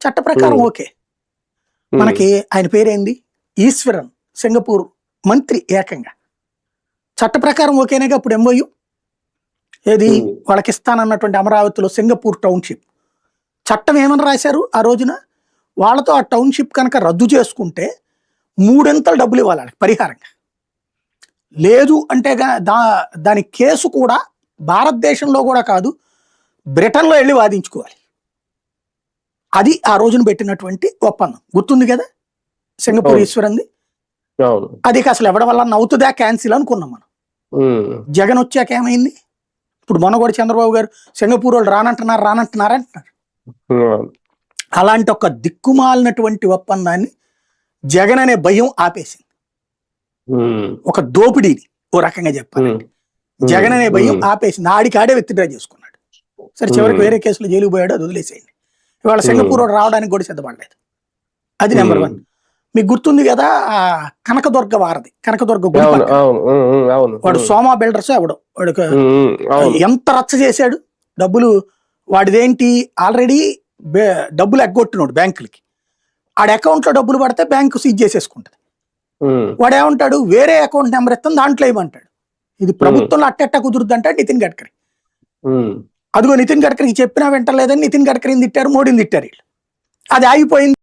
చట్ట ప్రకారం. ఓకే. మనకి ఆయన పేరేంది? ఈశ్వరన్ సింగపూర్ మంత్రి ఏకంగా. చట్ట ప్రకారం ఓకేనేగా ఇప్పుడు ఎంఓయు ఏది. వాళ్ళకి ఇస్తానన్నటువంటి అమరావతిలో సింగపూర్ టౌన్షిప్. చట్టం ఏమని రాశారు ఆ రోజున? వాళ్ళతో ఆ టౌన్షిప్ కనుక రద్దు చేసుకుంటే మూడింతలు డబ్బులు ఇవ్వాలి వాళ్ళకి పరిహారంగా. లేదు అంటే దా దాని కేసు కూడా భారతదేశంలో కూడా కాదు బ్రిటన్లో వెళ్ళి వాదించుకోవాలి. అది ఆ రోజున పెట్టినటువంటి ఒప్పందం గుర్తుంది కదా సింగపూర్. ఈశ్వరంది అది అసలు ఎవడ వల్ల అవుతుందా క్యాన్సిల్ అనుకున్నాం మనం. జగన్ వచ్చాక ఏమైంది ఇప్పుడు మొన్న కూడా చంద్రబాబు గారు సింగపూర్ వాళ్ళు రానంటున్నారు రానంటున్నారు అంటున్నారు. అలాంటి ఒక దిక్కుమాలినటువంటి ఒప్పందాన్ని జగన్ అనే భయం ఆపేసింది. ఒక దోపిడీని ఓ రకంగా చెప్పాలి. జగన్ అనే భయం. ఆపేసింది ఆడికి ఆడే విత్డ్రా చేసుకున్నాడు సరే చివరికి. వేరే కేసులో జైలుకు పోయాడు అది వదిలేసేయండి ఇవాళ సింగపూర్ వాడు రావడానికి కూడా సిద్ధపడలేదు. అది నెంబర్ వన్ మీకు గుర్తుంది కదా ఆ కనకదుర్గ వారధి కనకదుర్గ వాడు సోమా బిల్డర్స్ అవడం వాడు ఎంత రచ్చ చేశాడు డబ్బులు వాడిదేంటి ఆల్రెడీ డబ్బులు ఎగ్గొట్టినోడు బ్యాంకులకి. ఆడ అకౌంట్లో డబ్బులు పడితే బ్యాంకు సీజ్ చేసేసుకుంటది. వాడు ఏమంటాడు వేరే అకౌంట్ నెంబర్ ఇస్తాను దాంట్లో ఇవ్వమంటాడు ఇది ప్రభుత్వంలో అట్టెట్ట కుదురుద్ది అంటే నితిన్ గడ్కరీ. అదిగో నితిన్ గడ్కరీకి చెప్పినా వింటలేదని నితిన్ గడ్కరీని తిట్టారు మోడీని తిట్టారు వీళ్ళు. అది ఆగిపోయింది.